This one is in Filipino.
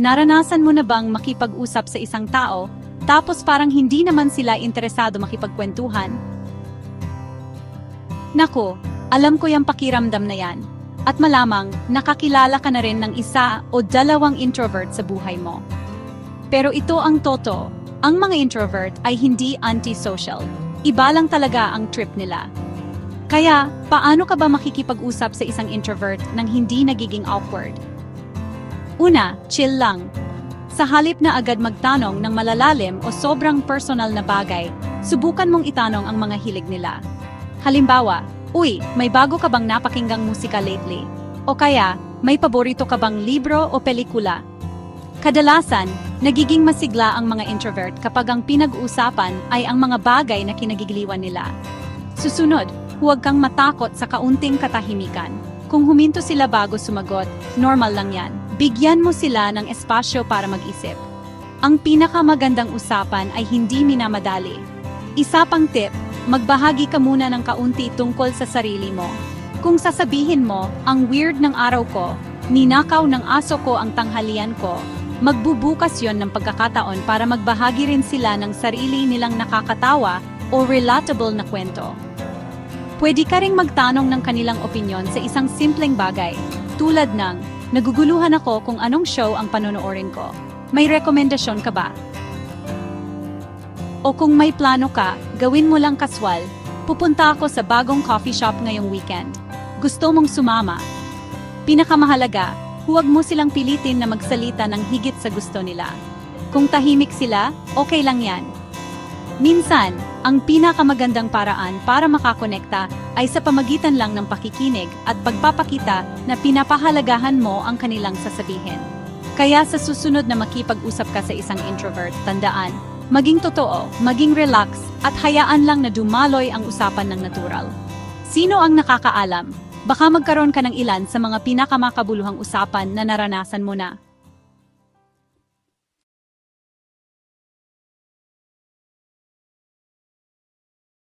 Naranasan mo na bang makipag-usap sa isang tao, tapos parang hindi naman sila interesado makipagkwentuhan? Nako, alam ko yung pakiramdam na yan. At malamang, nakakilala ka na rin ng isa o dalawang introvert sa buhay mo. Pero ito ang toto, ang mga introvert ay hindi antisocial. Iba lang talaga ang trip nila. Kaya, paano ka ba makikipag-usap sa isang introvert nang hindi nagiging awkward? Una, chill lang. Sa halip na agad magtanong ng malalalim o sobrang personal na bagay, subukan mong itanong ang mga hilig nila. Halimbawa, Uy, may bago ka bang napakinggang musika lately? O kaya, may paborito ka bang libro o pelikula? Kadalasan, nagiging masigla ang mga introvert kapag ang pinag-uusapan ay ang mga bagay na kinagigiliwan nila. Susunod, huwag kang matakot sa kaunting katahimikan. Kung huminto sila bago sumagot, normal lang yan. Bigyan mo sila ng espasyo para mag-isip. Ang pinakamagandang usapan ay hindi minamadali. Isa pang tip, magbahagi ka muna ng kaunti tungkol sa sarili mo. Kung sasabihin mo, ang weird ng araw ko, ninakaw ng aso ko ang tanghalian ko, magbubukas yon ng pagkakataon para magbahagi rin sila ng sarili nilang nakakatawa o relatable na kwento. Pwede ka ring magtanong ng kanilang opinyon sa isang simpleng bagay, tulad ng, naguguluhan ako kung anong show ang panonoorin ko. May rekomendasyon ka ba? O kung may plano ka, gawin mo lang kaswal, pupunta ako sa bagong coffee shop ngayong weekend. Gusto mong sumama? Pinakamahalaga, huwag mo silang pilitin na magsalita ng higit sa gusto nila. Kung tahimik sila, okay lang yan. Minsan, ang pinakamagandang paraan para makakonekta ay sa pamagitan lang ng pakikinig at pagpapakita na pinapahalagahan mo ang kanilang sasabihin. Kaya sa susunod na makipag-usap ka sa isang introvert, tandaan, maging totoo, maging relax, at hayaan lang na dumaloy ang usapan ng natural. Sino ang nakakaalam? Baka magkaroon ka ng ilan sa mga pinakamakabuluhang usapan na naranasan mo na.